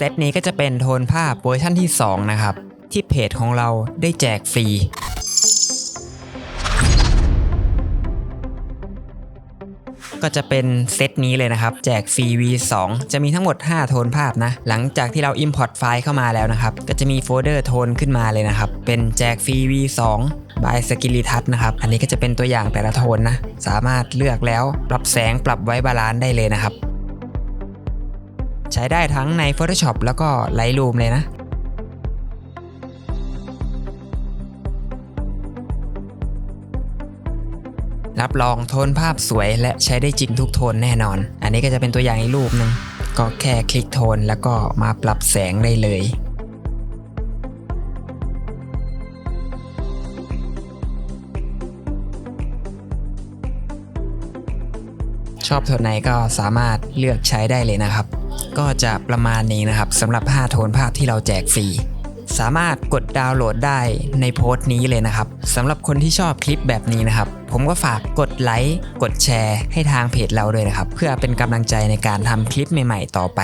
เซตนี้ก็จะเป็นโทนภาพเวอร์ชั่นที่ 2 นะครับ ที่เพจของเราได้แจกฟรี ก็จะเป็นเซตนี้เลยนะครับ แจกฟรี V2 จะมีทั้งหมด 5 โทนภาพนะ หลังจากที่เรา Import ไฟล์เข้ามาแล้วนะครับ ก็จะมีโฟลเดอร์โทนขึ้นมาเลยนะครับ เป็นแจกฟรี V2 บายสกิลิทัศนะครับ อันนี้ก็จะเป็นตัวอย่างแต่ละโทนนะ สามารถเลือกแล้วปรับแสงปรับไว้บาลานซ์ได้เลยนะครับ ช้ได้ทั้งใน Photoshop แล้วก็ Lightroom เลยนะรับรองโทนภาพสวยและใช้ได้จริงทุกโทนแน่นอน อันนี้ก็จะเป็นตัวอย่างอีกรูปหนึ่งก็แค่คลิกโทนแล้วก็มาปรับแสงได้เลย ชอบโทนไหนก็สามารถเลือกใช้ได้เลยนะครับ ก็จะประมาณนี้นะครับสำหรับ 5 โทนภาพที่เราแจกฟรีสามารถกดดาวน์โหลดได้ในโพสต์นี้เลยนะครับสำหรับคนที่ชอบคลิปแบบนี้นะครับ ผมก็ฝากกดไลค์กดแชร์ให้ทางเพจเราด้วยนะครับ เพื่อเป็นกำลังใจในการทำคลิปใหม่ ๆ ต่อไป